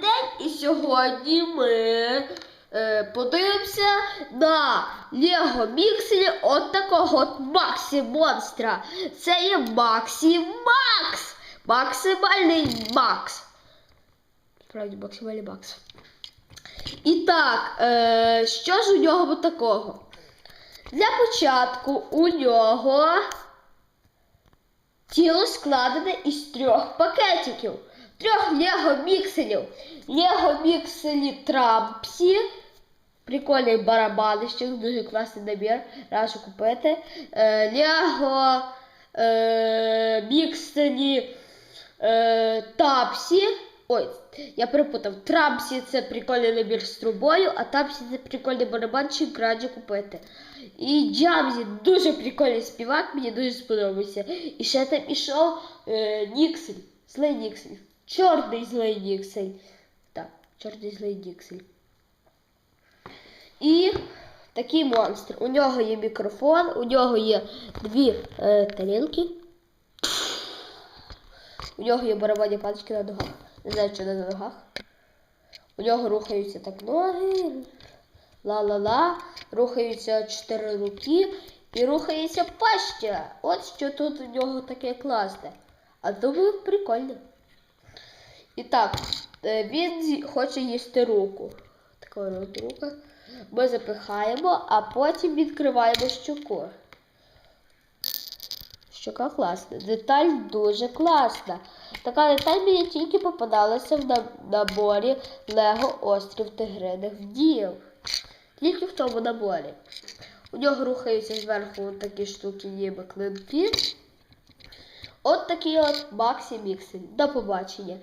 день, і сьогодні ми е, подивимося на Лего Мікселі от такого от Максі Монстра. Це є Максі Макс! Максимальний Макс. Справді, максимальний Макс. І так, е, що ж у нього такого? Для початку у нього тіло складене із трьох пакетиків. Трьох Лего мікселів. Лего мікселі Трампсі. Прикольний барабанищик, дуже класний набір. Раджу купити. Е, Лего е, мікселі е, Тапсі. Ой, я перепутав. Трампсі це прикольний набір з трубою, а Тапсі це прикольний барабанчик, раджу купити. І Джамзі дуже прикольний співак, мені дуже сподобався. І ще там ішов Ніксель, злий Ніксель. Чорний злий Ніксель. Так, чорний злий Ніксель. І такий монстр. У нього є мікрофон, у нього є дві е, тарілки. У нього є барабанні палички на ногах. Не знаю, що на ногах. У нього рухаються так ноги. Ла-ла-ла. Рухаються чотири руки і рухається паща. От що тут у нього таке класне. А думаю, прикольно. І так, е, він хоче їсти руку. Така от рука. Ми запихаємо, а потім відкриваємо щоку. Щока класна. Деталь дуже класна. Така деталь мені тільки попадалася в наборі Лего Острів Тигриних Вдіїв. Тільки в тому наборі. У нього рухаються зверху такі штуки, ніби клинки. От такий от Максі Міксель. До побачення.